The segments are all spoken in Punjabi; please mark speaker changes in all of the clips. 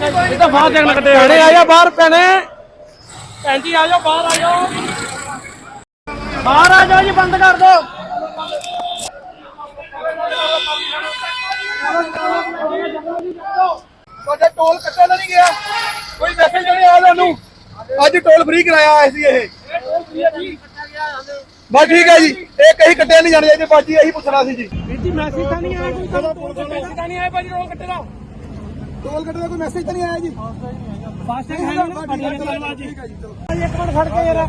Speaker 1: ਇਹ ਤਾਂ ਬਾਹਰ ਜਾਣ ਕੱਟੇ ਭੈਣੇ ਆ ਜਾ ਬਾਹਰ ਭੈਣੇ। ਭੈਣ ਜੀ ਆ ਜਾਓ ਬਾਹਰ ਆ ਜਾਓ ਬਾਹਰ ਆ ਜਾਓ ਜੀ ਬੰਦ ਕਰ ਦਿਓ।
Speaker 2: ਤੁਹਾਡਾ ਟੋਲ ਕੱਟਿਆ ਤਾਂ ਨਹੀਂ ਗਿਆ। ਕੋਈ ਮੈਸੇਜ ਨਹੀਂ ਆਇਆ ਤੁਹਾਨੂੰ ਅੱਜ ਟੋਲ ਫ੍ਰੀ ਕਰਾਇਆ ਆਇਆ ਸੀ ਇਹ। ਬਸ ਠੀਕ ਹੈ ਜੀ। ਇਹ ਕਹੀਂ ਕੱਟਿਆ ਨਹੀਂ ਜਾਣਾ ਚਾਹੀਦਾ। ਬਾਜੀ ਇਹੀ ਪੁੱਛਣਾ ਸੀ ਜੀ।
Speaker 1: ਜੀ ਮੈਸੇਜ ਤਾਂ ਨਹੀਂ ਆਇਆ ਕੋਈ ਤੁਹਾਨੂੰ ਮੈਸੇਜ ਤਾਂ ਨਹੀਂ ਆਇਆ ਭਾਜੀ ਰੋਲ ਕੱਟੇ ਦਾ।
Speaker 2: ਟੋਲ ਕੱਟਣ ਦਾ ਕੋਈ ਮੈਸੇਜ ਤਾਂ ਨਹੀਂ ਆਇਆ ਜੀ?
Speaker 1: ਫਾਸਟੈਗ ਹੈ ਨਾ ਤੁਹਾਡੀ ਧੰਨਵਾਦ ਜੀ। ਇੱਕ ਮਿੰਟ ਖੜ ਕੇ ਯਾਰ।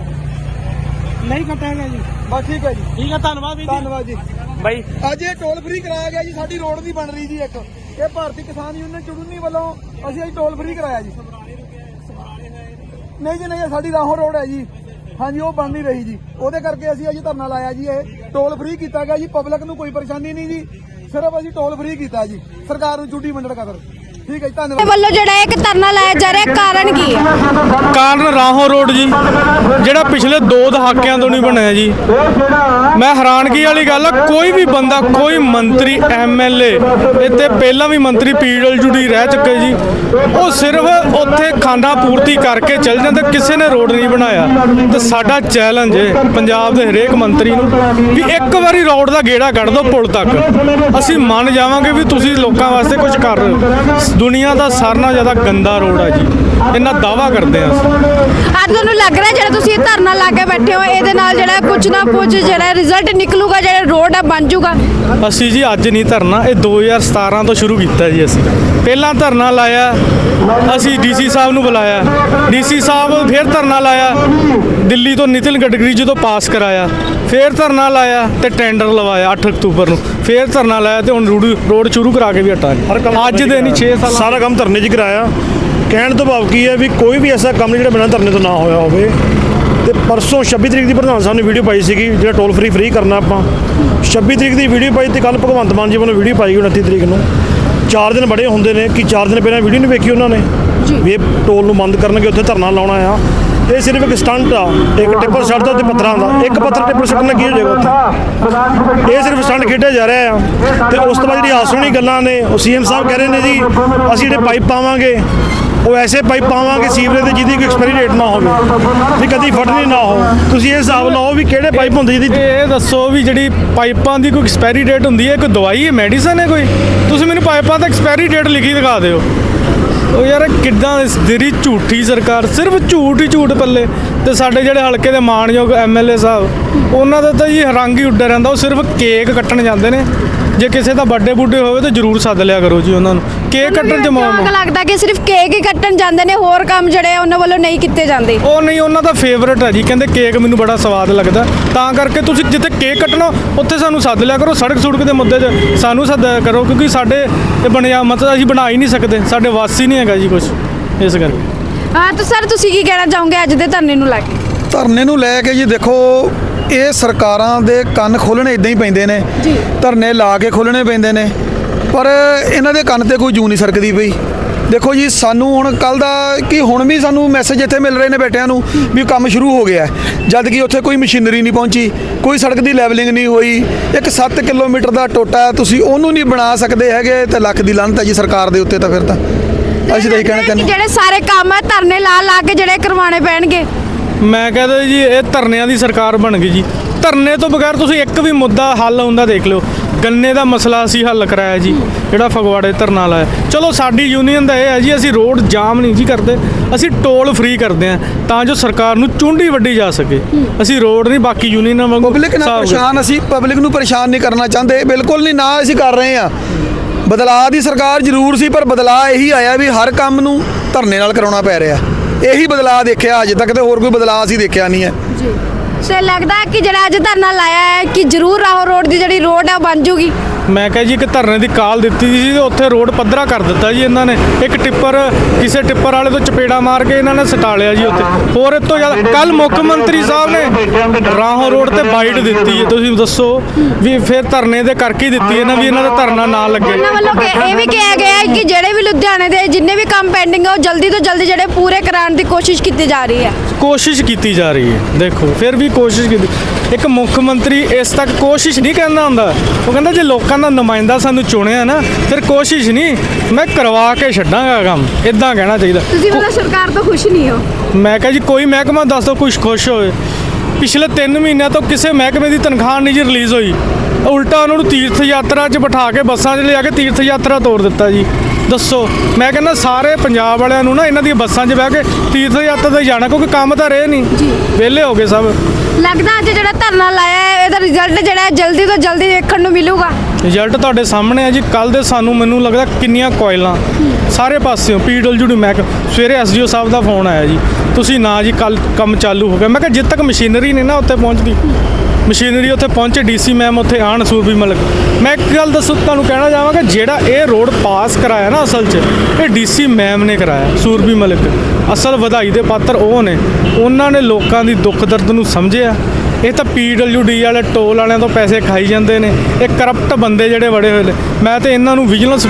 Speaker 1: ਨਹੀਂ ਕੱਟਾਂਗੇ ਜੀ।
Speaker 2: ਬਸ ਠੀਕ ਹੈ ਜੀ।
Speaker 1: ਠੀਕ ਹੈ ਧੰਨਵਾਦ ਵੀਰ ਜੀ।
Speaker 2: ਧੰਨਵਾਦ ਜੀ।
Speaker 1: ਬਾਈ।
Speaker 2: ਅੱਜ ਇਹ ਟੋਲ ਫ੍ਰੀ ਕਰਾਇਆ ਗਿਆ ਜੀ ਸਾਡੀ ਰੋਡ ਦੀ ਬਣ ਰਹੀ ਜੀ ਇੱਕ। ਇਹ ਭਾਰਤੀ ਕਿਸਾਨ ਯੂਨੀਅਨ ਚੁੜੂਨੀ ਵੱਲੋਂ ਅਸੀਂ ਅੱਜ ਟੋਲ ਫ੍ਰੀ ਕਰਾਇਆ ਜੀ। ਨਹੀਂ ਜੀ ਨਹੀਂ ਇਹ ਸਾਡੀ ਰਾਹੋਂ ਰੋਡ ਹੈ ਜੀ। ਹਾਂਜੀ ਉਹ ਬਣ ਨਹੀਂ ਰਹੀ ਜੀ। ਉਹਦੇ ਕਰਕੇ ਅਸੀਂ ਅੱਜ ਧਰਨਾ ਲਾਇਆ ਜੀ ਇਹ ਟੋਲ ਫ੍ਰੀ ਕੀਤਾ ਗਿਆ ਜੀ। ਪਬਲਿਕ ਨੂੰ ਕੋਈ ਪਰੇਸ਼ਾਨੀ ਨਹੀਂ ਜੀ। ਸਿਰਫ ਅਸੀਂ ਟੋਲ ਫ੍ਰੀ ਕੀਤਾ ਜੀ। ਸਰਕਾਰ ਨੂੰ ਛੁੱਟੀ ਵੰਡਣ ਖਾਤਰ ਠੀਕ ਹੈ ਜੀ ਧੰਨਵਾਦ।
Speaker 3: ਵੱਲੋਂ ਜਿਹੜਾ ਇੱਕ ਧਰਨਾ ਲਾਇਆ ਜਾ ਰਿਹਾ ਕਾਰਨ ਕੀ ਹੈ?
Speaker 4: ਕਾਰਨ ਰਾਹੋਂ ਰੋਡ ਜੀ। ਜਿਹੜਾ ਪਿਛਲੇ 2 ਦਹਾਕਿਆਂ ਤੋਂ ਨਹੀਂ ਬਣਿਆ ਜੀ। ਮੈਂ ਹੈਰਾਨਗੀ ਵਾਲੀ ਗੱਲ ਆ ਕੋਈ ਵੀ ਬੰਦਾ ਕੋਈ ਮੰਤਰੀ ਐਮਐਲਏ ਇੱਥੇ ਪਹਿਲਾਂ ਵੀ ਮੰਤਰੀ ਪੀਡਬਲਯੂਡੀ ਰਹਿ ਚੁੱਕੇ ਜੀ। ਉਹ ਸਿਰਫ ਉੱਥੇ ਖਾਨਾ ਪੂਰਤੀ ਕਰਕੇ ਚੱਲ ਜਾਂਦੇ ਕਿਸੇ ਨੇ ਰੋਡ ਨਹੀਂ ਬਣਾਇਆ। ਤੇ ਸਾਡਾ ਚੈਲੰਜ ਹੈ ਪੰਜਾਬ ਦੇ ਹਰੇਕ ਮੰਤਰੀ ਨੂੰ ਵੀ ਇੱਕ ਵਾਰੀ ਰੋਡ ਦਾ ਗੇੜਾ ਕੱਢ ਦਿਓ ਪੁਲ ਤੱਕ। ਅਸੀਂ ਮੰਨ ਜਾਵਾਂਗੇ ਵੀ ਤੁਸੀਂ ਲੋਕਾਂ ਵਾਸਤੇ ਕੁਝ ਕਰ ਰਹੇ ਹੋ। ਦੁਨੀਆ ਦਾ ਸਾਰਿਆਂ ਨਾਲੋਂ ਜ਼ਿਆਦਾ ਗੰਦਾ ਰੋਡ ਆ ਜੀ। ਇਹਨਾਂ ਦਾਵਾ ਕਰਦੇ ਆ ਅਸੀਂ
Speaker 3: ਅੱਜ ਤੁਹਾਨੂੰ ਲੱਗ ਰਿਹਾ ਜਿਹੜਾ ਤੁਸੀਂ ਇਹ ਧਰਨਾ ਲਾ ਕੇ ਬੈਠੇ ਹੋ ਇਹਦੇ ਨਾਲ ਜਿਹੜਾ ਕੁਝ ਨਾ ਕੁਝ ਜਿਹੜਾ ਰਿਜ਼ਲਟ ਨਿਕਲੂਗਾ ਜਿਹੜਾ ਰੋਡ ਆ ਬਣ ਜਾਊਗਾ
Speaker 4: ਅਸੀਂ ਜੀ ਅੱਜ ਨਹੀਂ ਧਰਨਾ ਇਹ 2017 ਤੋਂ ਸ਼ੁਰੂ ਕੀਤਾ ਜੀ ਅਸੀਂ। ਪਹਿਲਾਂ ਧਰਨਾ ਲਾਇਆ ਅਸੀਂ ਡੀਸੀ ਸਾਹਿਬ ਨੂੰ ਬੁਲਾਇਆ। ਡੀਸੀ ਸਾਹਿਬ ਫਿਰ ਧਰਨਾ ਲਾਇਆ ਦਿੱਲੀ ਤੋਂ ਨਿਤਿਨ ਗਡਕਰੀ ਜੀ ਤੋਂ ਪਾਸ ਕਰਾਇਆ ਫਿਰ ਧਰਨਾ ਲਾਇਆ ਤੇ ਟੈਂਡਰ ਲਵਾਇਆ 8 ਅਕਤੂਬਰ ਨੂੰ। ਫਿਰ ਧਰਨਾ ਲਾਇਆ ਤੇ ਹੁਣ ਰੋਡ ਰੋਡ ਸ਼ੁਰੂ ਕਰਾ ਕੇ ਵੀ ਹਟਾਂਗੇ। ਅੱਜ ਦੇ ਨਹੀਂ 6 ਸਾਲ
Speaker 5: ਸਾਰਾ ਕੰਮ ਧਰਨੇ 'ਚ ਕਰਾਇਆ। ਕਹਿਣ ਤੋਂ ਭਾਵ ਕੀ ਹੈ ਵੀ ਕੋਈ ਵੀ ਐਸਾ ਕੰਮ ਜਿਹੜਾ ਬਿਨਾਂ ਧਰਨੇ ਤੋਂ ਨਾ ਹੋਇਆ ਹੋਵੇ ਤੇ ਪਰਸੋਂ 26 ਤਰੀਕ ਦੀ ਪ੍ਰਧਾਨ ਸਾਹਿਬ ਨੇ ਵੀਡੀਓ ਪਾਈ ਸੀਗੀ ਜਿਹੜਾ ਟੋਲ ਫ੍ਰੀ ਫ੍ਰੀ ਕਰਨਾ ਆਪਾਂ। 26 ਤਰੀਕ ਦੀ ਵੀਡੀਓ ਪਾਈ ਤੇ ਕੱਲ ਭਗਵੰਤ ਮਾਨ ਜੀ ਵੱਲੋਂ ਵੀਡੀਓ ਪਾਈ ਗਈ 29 ਤਰੀਕ ਨੂੰ। ਚਾਰ ਦਿਨ ਬੜੇ ਹੁੰਦੇ ਨੇ ਕਿ ਚਾਰ ਦਿਨ ਪਹਿਲਾਂ ਵੀਡੀਓ ਨਹੀਂ ਵੇਖੀ ਉਹਨਾਂ ਨੇ? ਵੀ ਇਹ ਟੋਲ ਨੂੰ ਬੰਦ ਕਰਨਗੇ ਉੱਥੇ ਧਰਨਾ ਲਾਉਣਾ ਆ ਇਹ ਸਿਰਫ ਇੱਕ ਸਟੰਟ ਆ ਇੱਕ ਟਿੱਪਰ ਛੱਡਦਾ ਤੇ ਪੱਥਰਾਂ ਦਾ ਇੱਕ ਪੱਥਰ ਟਿੱਪਰ ਛੱਡਣ ਕੀ ਹੋ ਜਾਏਗਾ ਉੱਥੇ? ਇਹ ਸਿਰਫ ਸਟੰਟ ਖੇਡਿਆ ਜਾ ਰਿਹਾ ਆ। ਤੇ ਉਸ ਤੋਂ ਬਾਅਦ ਜਿਹੜੀ ਆਸਣੀ ਗੱਲਾਂ ਨੇ ਉਹ ਸੀਐਮ ਸਾਹਿਬ ਕਹਿ ਰਹੇ ਨੇ ਜੀ ਅਸੀਂ ਜਿਹੜੇ ਪਾਈਪ ਪਾਵਾਂਗੇ ਉਹ ਐਸੇ ਪਾਈਪ ਪਾਵਾਂਗੇ ਸੀਵਰੇਜ ਦੇ ਜਿਹਦੀ ਕੋਈ ਐਕਸਪਾਇਰੀ ਡੇਟ ਨਾ ਹੋਵੇ। ਵੀ ਕਦੀ ਫਟਣੀ ਨਾ ਹੋ ਤੁਸੀਂ ਇਹ ਹਿਸਾਬ ਲਾਓ ਵੀ ਕਿਹੜੇ ਪਾਈਪ ਹੁੰਦੇ ਜਿਹਦੀ
Speaker 4: ਇਹ ਦੱਸੋ ਵੀ ਜਿਹੜੀ ਪਾਈਪਾਂ ਦੀ ਕੋਈ ਐਕਸਪਾਇਰੀ ਡੇਟ ਹੁੰਦੀ ਹੈ, ਕੋਈ ਦਵਾਈ ਹੈ ਮੈਡੀਸਨ ਹੈ ਕੋਈ? ਤੁਸੀਂ ਮੈਨੂੰ ਪਾਈਪਾਂ ਦਾ ਐਕਸਪਾਇਰੀ ਡੇਟ ਲਿਖੀ ਦਿਖਾ ਦਿਓ। ਉਹ ਯਾਰ ਇਹ ਕਿੱਦਾਂ ਦੇਰੀ ਝੂਠੀ ਸਰਕਾਰ, ਸਿਰਫ ਝੂਠ ਹੀ ਝੂਠ ਪੱਲੇ। ਤੇ ਸਾਡੇ ਜਿਹੜੇ ਹਲਕੇ ਦੇ ਮਾਣਯੋਗ ਐਮਐਲਏ ਸਾਹਿਬ, ਉਹਨਾਂ ਦਾ ਤਾਂ ਜੀ ਰੰਗ ਹੀ ਉੱਡਿਆ ਰਹਿੰਦਾ, ਉਹ ਸਿਰਫ ਕੇਕ ਕੱਟਣ ਜਾਂਦੇ ਨੇ। ਜੇ ਕਿਸੇ ਦਾ ਬਰਥਡੇ ਬੁੱਢੇ ਹੋਵੇ ਤਾਂ ਜ਼ਰੂਰ ਸੱਦ ਲਿਆ ਕਰੋ ਜੀ ਉਹਨਾਂ ਨੂੰ। ਕੇਕ ਕੱਟਣ ਮੌਮ
Speaker 3: ਕਿਉਂ ਲੱਗਦਾ ਕਿ ਸਿਰਫ ਕੇਕ ਹੀ ਕੱਟਣ ਜਾਂਦੇ ਨੇ ਹੋਰ ਕੰਮ ਜਿਹੜੇ ਆ ਉਹਨਾਂ ਵੱਲੋਂ ਨਹੀਂ ਕੀਤੇ ਜਾਂਦੇ।
Speaker 4: ਉਹ ਨਹੀਂ ਉਹਨਾਂ ਦਾ ਫੇਵਰਟ ਹੈ ਜੀ। ਕਹਿੰਦੇ ਕੇਕ ਮੈਨੂੰ ਬੜਾ ਸਵਾਦ ਲੱਗਦਾ। ਤਾਂ ਕਰਕੇ ਤੁਸੀਂ ਜਿੱਥੇ ਕੇਕ ਕੱਟਣਾ ਉੱਥੇ ਸਾਨੂੰ ਸੱਦ ਲਿਆ ਕਰੋ। ਸੜਕ ਸੁੜਕ ਦੇ ਮੁੱਦੇ 'ਚ ਸਾਨੂੰ ਸੱਦਿਆ ਕਰੋ ਕਿਉਂਕਿ ਸਾਡੇ ਇਹ ਬਣਿਆ ਮਤਲਬ ਅਸੀਂ ਬਣਾ ਹੀ ਨਹੀਂ ਸਕਦੇ। ਸਾਡੇ ਵਾਸੀ ਨਹੀਂ ਹੈਗਾ ਜੀ ਕੁਝ ਇਸ ਕਰਕੇ।
Speaker 3: ਹਾਂ ਤਾਂ ਸਰ ਤੁਸੀਂ ਕੀ ਕਹਿਣਾ ਚਾਹੋਗੇ ਅੱਜ ਦੇ ਧਰਨੇ ਨੂੰ ਲੈ ਕੇ?
Speaker 2: ਧਰਨੇ ਨੂੰ ਲੈ ਕੇ ਜੀ ਦੇਖੋ ਇਹ ਸਰਕਾਰਾਂ ਦੇ ਕੰਨ ਖੋਲਣੇ ਇਦਾਂ ਹੀ ਪੈਂਦੇ ਨੇ।
Speaker 3: ਜੀ।
Speaker 2: ਧਰਨੇ ਲਾ ਕੇ ਖੋਲਣੇ ਪੈਂਦੇ ਨੇ। ਪਰ ਇਹਨਾਂ ਦੇ ਕੰਨ ਤੇ ਕੋਈ ਜੂ ਨਹੀਂ ਸਰਕਦੀ ਪਈ। ਦੇਖੋ ਜੀ ਸਾਨੂੰ ਹੁਣ ਕੱਲ ਦਾ ਕਿ ਹੁਣ ਵੀ ਸਾਨੂੰ ਮੈਸੇਜ ਇੱਥੇ ਮਿਲ ਰਹੇ ਨੇ ਬੈਠਿਆਂ ਨੂੰ ਵੀ ਕੰਮ ਸ਼ੁਰੂ ਹੋ ਗਿਆ ਹੈ। ਜਦ ਕਿ ਉੱਥੇ ਕੋਈ ਮਸ਼ੀਨਰੀ ਨਹੀਂ ਪਹੁੰਚੀ ਕੋਈ ਸੜਕ ਦੀ ਲੈਵਲਿੰਗ ਨਹੀਂ ਹੋਈ। ਇੱਕ 7 ਕਿਲੋਮੀਟਰ ਦਾ ਟੋਟਾ ਹੈ, ਤੁਸੀਂ ਉਹਨੂੰ ਨਹੀਂ ਬਣਾ ਸਕਦੇ ਹੈਗੇ ਤੇ ਲੱਖ ਦੀ ਲਾਹਨਤ ਹੈ ਜੀ ਸਰਕਾਰ ਦੇ ਉੱਤੇ ਤਾਂ ਫਿਰ ਤਾਂ। ਅਸੀਂ ਤਾਂ ਇਹ ਕਹਿਣਾ ਚਾਹੁੰਦੇ
Speaker 3: ਜਿਹੜੇ ਸਾਰੇ ਕੰਮ ਆ ਧਰਨੇ ਲਾ ਲਾ ਕੇ ਜਿਹੜੇ ਕਰਵਾਉਣੇ ਪੈਣਗੇ।
Speaker 4: ਮੈਂ ਕਹਿੰਦਾ ਜੀ ਇਹ ਧਰਨਿਆਂ ਦੀ ਸਰਕਾਰ ਬਣ ਗਈ ਜੀ। ਧਰਨੇ ਤੋਂ ਬਗੈਰ ਤੁਸੀਂ ਇੱਕ ਵੀ ਮੁੱਦਾ ਹੱਲ ਹੁੰਦਾ ਦੇਖ ਲਿਓ। ਗੰਨੇ ਦਾ ਮਸਲਾ ਅਸੀਂ ਹੱਲ ਕਰਾਇਆ ਜੀ ਜਿਹੜਾ ਫਗਵਾੜੇ ਧਰਨਾ ਲਾਇਆ। ਚਲੋ ਸਾਡੀ ਯੂਨੀਅਨ ਦਾ ਇਹ ਹੈ ਜੀ ਅਸੀਂ ਰੋਡ ਜਾਮ ਨਹੀਂ ਜੀ ਕਰਦੇ। ਅਸੀਂ ਟੋਲ ਫ੍ਰੀ ਕਰਦੇ ਹਾਂ ਤਾਂ ਜੋ ਸਰਕਾਰ ਨੂੰ ਚੁੰਡੀ ਵੱਡੀ ਜਾ ਸਕੇ। ਅਸੀਂ ਰੋਡ ਨਹੀਂ ਬਾਕੀ ਯੂਨੀਅਨਾਂ ਵਾਂਗੂ
Speaker 2: ਪਬਲਿਕ ਨਾਲ ਪਰੇਸ਼ਾਨ ਅਸੀਂ ਪਬਲਿਕ ਨੂੰ ਪਰੇਸ਼ਾਨ ਨਹੀਂ ਕਰਨਾ ਚਾਹੁੰਦੇ। ਬਿਲਕੁਲ ਨਹੀਂ ਨਾ ਅਸੀਂ ਕਰ ਰਹੇ ਆ ਬਦਲਾਅ ਦੀ ਸਰਕਾਰ ਜ਼ਰੂਰ ਸੀ ਪਰ ਬਦਲਾਅ ਇਹੀ ਆਇਆ ਵੀ ਹਰ ਕੰਮ ਨੂੰ ਧਰਨੇ ਨਾਲ ਕਰਾਉਣਾ ਪੈ ਰਿਹਾ। ਇਹੀ ਬਦਲਾਅ ਦੇਖਿਆ ਅਜੇ ਤੱਕ ਤੇ ਹੋਰ ਕੋਈ ਬਦਲਾਅ ਅਸੀਂ ਦੇਖਿਆ ਨਹੀਂ ਹੈ।
Speaker 3: ਜੀ। ਸੇ ਲੱਗਦਾ ਹੈ ਕਿ ਜਿਹੜਾ ਅੱਜ ਧਰਨਾ ਲਾਇਆ ਹੈ ਕਿ ਜ਼ਰੂਰ ਰਾਹੋ ਰੋਡ ਦੀ ਜਿਹੜੀ ਰੋਡ ਆ ਬਣ ਜੂਗੀ।
Speaker 4: ਮੈਂ ਕਹਾਂ ਜੀ ਇੱਕ ਧਰਨੇ ਦੀ ਕਾਲ ਦਿੱਤੀ ਸੀ ਤੇ ਉੱਥੇ ਰੋਡ ਪੱਧਰਾ ਕਰ ਦਿੱਤਾ ਜੀ ਇਹਨਾਂ ਨੇ। ਇੱਕ ਟਿੱਪਰ ਕਿਸੇ ਟਿੱਪਰ ਵਾਲੇ ਤੋਂ ਚਪੇੜਾ ਮਾਰ ਕੇ ਇਹਨਾਂ ਨੇ ਸਟਾ ਲਿਆ ਜੀ ਉੱਥੇ। ਹੋਰ ਇਹ ਤੋਂ ਜ਼ਿਆਦਾ ਕੱਲ ਮੁੱਖ ਮੰਤਰੀ ਸਾਹਿਬ ਨੇ ਰਾਹੋਂ ਰੋਡ ਤੇ ਬਾਈਟ ਦਿੱਤੀ ਹੈ। ਤੁਸੀਂ ਦੱਸੋ ਵੀ ਫਿਰ ਧਰਨੇ ਦੇ ਕਰਕੇ ਹੀ ਦਿੱਤੀ ਹੈ ਨਾ ਵੀ ਇਹਨਾਂ ਦਾ ਧਰਨਾ ਨਾ ਲੱਗੇ।
Speaker 3: ਉਹਨਾਂ ਵੱਲੋਂ ਕਿ ਇਹ ਵੀ ਕਿਹਾ ਗਿਆ ਹੈ ਕਿ ਜਿਹੜੇ ਵੀ ਲੁਧਿਆਣੇ ਦੇ ਜਿੰਨੇ ਵੀ ਕੰਮ ਪੈਂਡਿੰਗ ਆ ਉਹ ਜਲਦੀ ਤੋਂ ਜਲਦੀ ਜਿਹੜੇ ਪੂਰੇ ਕਰਾਉਣ ਦੀ ਕੋਸ਼ਿਸ਼ ਕੀਤੀ ਜਾ ਰਹੀ ਹੈ।
Speaker 4: ਕੋਸ਼ਿਸ਼ ਕੀਤੀ ਜਾ ਰਹੀ ਹੈ। ਦੇਖੋ ਫਿਰ ਵੀ ਕੋਸ਼ਿਸ਼ ਕੀਤੀ। ਇੱਕ ਮੁੱਖ ਮੰਤਰੀ ਇਸ ਤੱਕ ਕੋਸ਼ਿਸ਼ ਨਹੀਂ ਕਹਿੰਦਾ ਹੁੰਦਾ। ਉਹ ਕਹਿੰਦਾ ਜੇ ਲੋਕਾਂ ਦਾ ਨੁਮਾਇੰਦਾ ਸਾਨੂੰ ਚੁਣਿਆ ਨਾ ਫਿਰ ਕੋਸ਼ਿਸ਼ ਨਹੀਂ। ਮੈਂ ਕਰਵਾ ਕੇ ਛੱਡਾਂਗਾ ਕੰਮ। ਇਦਾਂ ਕਹਿਣਾ ਚਾਹੀਦਾ।
Speaker 3: ਤੁਸੀਂ ਮਤਲਬ ਸਰਕਾਰ ਤੋਂ ਖੁਸ਼ ਨਹੀਂ ਹੋ?
Speaker 4: ਮੈਂ ਕਿਹਾ ਜੀ ਕੋਈ ਮਹਿਕਮਾ ਦੱਸ ਦਿਓ ਕੁਝ ਖੁਸ਼ ਹੋਵੇ ਪਿਛਲੇ 3 ਮਹੀਨਿਆਂ ਤੋਂ ਕਿਸੇ ਮਹਿਕਮੇ ਦੀ ਤਨਖਾਹ ਨਹੀਂ ਜੀ ਰਿਲੀਜ਼ ਹੋਈ। ਉਲਟਾ ਉਹਨਾਂ ਨੂੰ ਤੀਰਥ ਯਾਤਰਾ 'ਚ ਬਿਠਾ ਕੇ ਬੱਸਾਂ 'ਚ ਲਿਆ ਕੇ ਤੀਰਥ ਯਾਤਰਾ ਤੋਰ ਦਿੱਤਾ ਜੀ। ਦੱਸੋ। ਮੈਂ ਕਹਿੰਦਾ ਸਾਰੇ ਪੰਜਾਬ ਵਾਲਿਆਂ ਨੂੰ ਨਾ ਇਹਨਾਂ ਦੀਆਂ ਬੱਸਾਂ 'ਚ ਬਹਿ ਕੇ ਤੀਰਥ ਯਾਤਰਾ ਤੇ ਜਾਣਾ ਕਿਉਂਕਿ ਕੰਮ ਤਾਂ ਰਹੇ ਨਹੀਂ। ਵਿਹਲੇ ਹੋ ਗਏ ਸਭ।
Speaker 3: ਲੱਗਦਾ ਅੱਜ ਜਿਹੜਾ ਧਰਨਾ ਲਾਇਆ ਹੈ ਇਹਦਾ ਰਿਜ਼ਲਟ ਜਿਹੜਾ ਹੈ ਜਲਦੀ ਤੋਂ ਜਲਦੀ ਦੇਖਣ ਨੂੰ ਮਿਲੂਗਾ।
Speaker 4: ਰਿਜ਼ਲਟ ਤੁਹਾਡੇ ਸਾਹਮਣੇ ਹੈ ਜੀ। ਕੱਲ ਦੇ ਸਾਨੂੰ ਮੈਨੂੰ ਲੱਗਦਾ ਕਿੰਨੀਆਂ ਕੋਇਲਾਂ ਸਾਰੇ ਪਾਸਿਓਂ ਪੀਡਬਲਯੂਡੀ ਮੈਕ ਸਵੇਰੇ ਐਸਡੀਓ ਸਾਹਿਬ ਦਾ ਫੋਨ ਆਇਆ ਜੀ। ਤੁਸੀਂ ਨਾ ਜੀ ਕੱਲ ਕੰਮ ਚਾਲੂ ਹੋ ਗਿਆ। ਮੈਂ ਕਿਹਾ, ਜਿੱਦ ਤੱਕ ਮਸ਼ੀਨਰੀ ਨਹੀਂ ਨਾ ਉੱਥੇ ਪਹੁੰਚਦੀ। ਮਸ਼ੀਨਰੀ ਉੱਥੇ ਪਹੁੰਚੇ ਡੀਸੀ ਮੈਮ ਉੱਥੇ ਆਣ ਸੂਰਬੀ ਮਲਕ। ਮੈਂ ਇੱਕ ਗੱਲ ਦੱਸੋ, ਤੁਹਾਨੂੰ ਕਹਿਣਾ ਚਾਹਾਂਗਾ, ਜਿਹੜਾ ਇਹ ਰੋਡ ਪਾਸ ਕਰਾਇਆ ਨਾ ਅਸਲ 'ਚ, ਇਹ ਡੀਸੀ ਮੈਮ ਨੇ ਕਰਾਇਆ ਸੂਰਬੀ ਮਲਕ। ਅਸਲ ਵਧਾਈ ਦੇ ਪਾਤਰ ਉਹ ਨੇ। ਉਹਨਾਂ ਨੇ ਲੋਕਾਂ ਦੀ ਦੁੱਖ ਦਰਦ ਨੂੰ ਸਮਝਿਆ। ਇਹ ਤਾਂ ਪੀਡਬਲਯੂਡੀ ਵਾਲੇ ਟੋਲ ਵਾਲਿਆਂ ਤੋਂ ਪੈਸੇ ਖਾਈ ਜਾਂਦੇ ਨੇ। ਇਹ ਕਰਪਟ ਬੰਦੇ ਜਿਹੜੇ ਬੜੇ ਹੋਏ ਨੇ। ਮੈਂ ਤੇ ਇਹਨਾਂ ਨੂੰ ਵਿਜੀਲੈਂਸ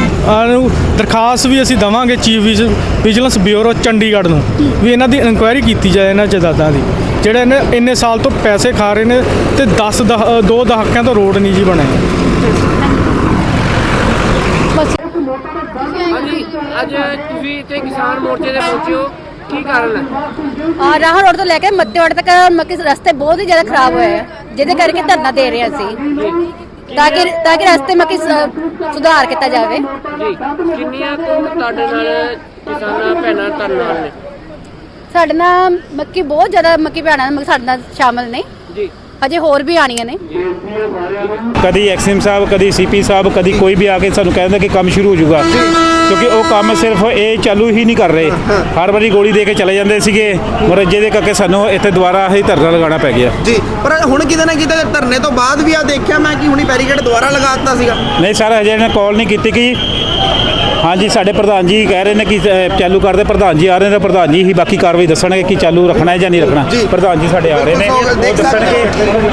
Speaker 4: ਨੂੰ ਦਰਖਾਸਤ ਵੀ ਅਸੀਂ ਦਵਾਂਗੇ ਚੀਫ ਵਿਜੀਲੈਂਸ ਬਿਊਰੋ ਚੰਡੀਗੜ੍ਹ ਨੂੰ ਵੀ ਇਹਨਾਂ ਦੀ ਇਨਕੁਆਇਰੀ ਕੀਤੀ ਜਾਏ ਇਹਨਾਂ ਜਾਇਦਾਦਾਂ ਦੀ। ਜਿਹੜੇ ਇਹਨੇ ਇੰਨੇ ਸਾਲ ਤੋਂ ਪੈਸੇ ਖਾ ਰਹੇ ਨੇ ਤੇ 10 ਦਹ ਦੋ ਦਹਾਕਿਆਂ ਤੋਂ ਰੋਡ ਨਹੀਂ ਜੀ ਬਣੇ।
Speaker 6: ਹਾਂਜੀ ਅੱਜ ਤੁਸੀਂ ਇੱਥੇ ਕਿਸਾਨ ਮੋਰਚੇ ਦੇ ਪਹੁੰਚੇ ਹੋ। ਕੀ ਕਾਰਨ ਹੈ?
Speaker 7: ਆ ਰਾਹ ਰੋਡ ਤੋਂ ਲੈ ਕੇ ਮੱਤੇਵਾੜ ਤੱਕ ਮੱਕੀ ਰਸਤੇ ਬਹੁਤ ਹੀ ਜ਼ਿਆਦਾ ਖਰਾਬ ਹੋਏ ਆ ਜਿਹਦੇ ਕਰਕੇ ਧਰਨਾ ਦੇ ਰਹੇ ਅਸੀਂ। ਤਾਂ ਕਿ ਤਾਂ ਕਿ ਰਸਤੇ ਮੱਕੀ ਸੁਧਾਰ ਕੀਤਾ ਜਾਵੇ।
Speaker 6: ਜੀ। ਕਿੰਨੀਆਂ ਕੁ ਤੁਹਾਡੇ ਨਾਲ ਕਿਸਾਨਾਂ ਭੈਣਾਂ ਧਰਨਾ ਨਾਲ ਨੇ?
Speaker 7: ਸਾਡੇ ਨਾਲ ਮੱਕੀ ਬਹੁਤ ਜ਼ਿਆਦਾ ਮੱਕੀ ਭੈਣਾਂ ਸਾਡੇ ਨਾਲ ਸ਼ਾਮਲ ਨੇ।
Speaker 6: ਜੀ।
Speaker 7: ਹਜੇ ਹੋਰ ਵੀ ਆਣੀਆਂ ਨੇ।
Speaker 8: ਕਦੀ ਐਕਸਿਮ ਸਾਹਿਬ ਕਦੀ ਸੀਪੀ ਸਾਹਿਬ ਕਦੀ ਕੋਈ ਵੀ ਆ ਕੇ ਸਾਨੂੰ ਕਹਿੰਦਾ ਕਿ ਕੰਮ ਸ਼ੁਰੂ ਹੋ ਜਾਊਗਾ। ਕਿਉਂਕਿ ਉਹ ਕੰਮ ਸਿਰਫ ਇਹ ਚਾਲੂ ਹੀ ਨਹੀਂ ਕਰ ਰਹੇ। ਹਰ ਵਾਰੀ ਗੋਲੀ ਦੇ ਕੇ ਚਲੇ ਜਾਂਦੇ ਸੀਗੇ। ਮਰ ਜਿਹਦੇ ਕਰਕੇ ਸਾਨੂੰ ਇੱਥੇ ਦੁਬਾਰਾ ਹੀ ਧਰਨਾ ਲਗਾਉਣਾ ਪੈ ਗਿਆ।
Speaker 9: ਜੀ ਪਰ ਹੁਣ ਕਿਤੇ ਨਾ ਕਿਤੇ ਧਰਨੇ ਤੋਂ ਬਾਅਦ ਵੀ ਆ ਦੇਖਿਆ ਮੈਂ ਕਿ ਹੁਣੀ ਬੈਰੀਕੇਡ ਦੁਬਾਰਾ ਲਗਾ ਦਿੱਤਾ ਸੀਗਾ।
Speaker 8: ਨਹੀਂ ਸਰ ਹਜੇ ਇਹਨੇ ਕਾਲ ਨਹੀਂ ਕੀਤੀ ਕਿ ਹਾਂਜੀ ਸਾਡੇ ਪ੍ਰਧਾਨ ਜੀ ਕਹਿ ਰਹੇ ਨੇ ਕਿ ਚਾਲੂ ਕਰਦੇ ਪ੍ਰਧਾਨ ਜੀ ਆ ਰਹੇ ਨੇ ਪ੍ਰਧਾਨ ਜੀ ਹੀ ਬਾਕੀ ਕਾਰਵਾਈ ਦੱਸਣਗੇ ਕਿ ਚਾਲੂ ਰੱਖਣਾ ਹੈ ਜਾਂ ਨਹੀਂ ਰੱਖਣਾ। ਪ੍ਰਧਾਨ ਜੀ ਸਾਡੇ ਆ ਰਹੇ ਨੇ। ਉਹ ਦੱਸਣਗੇ।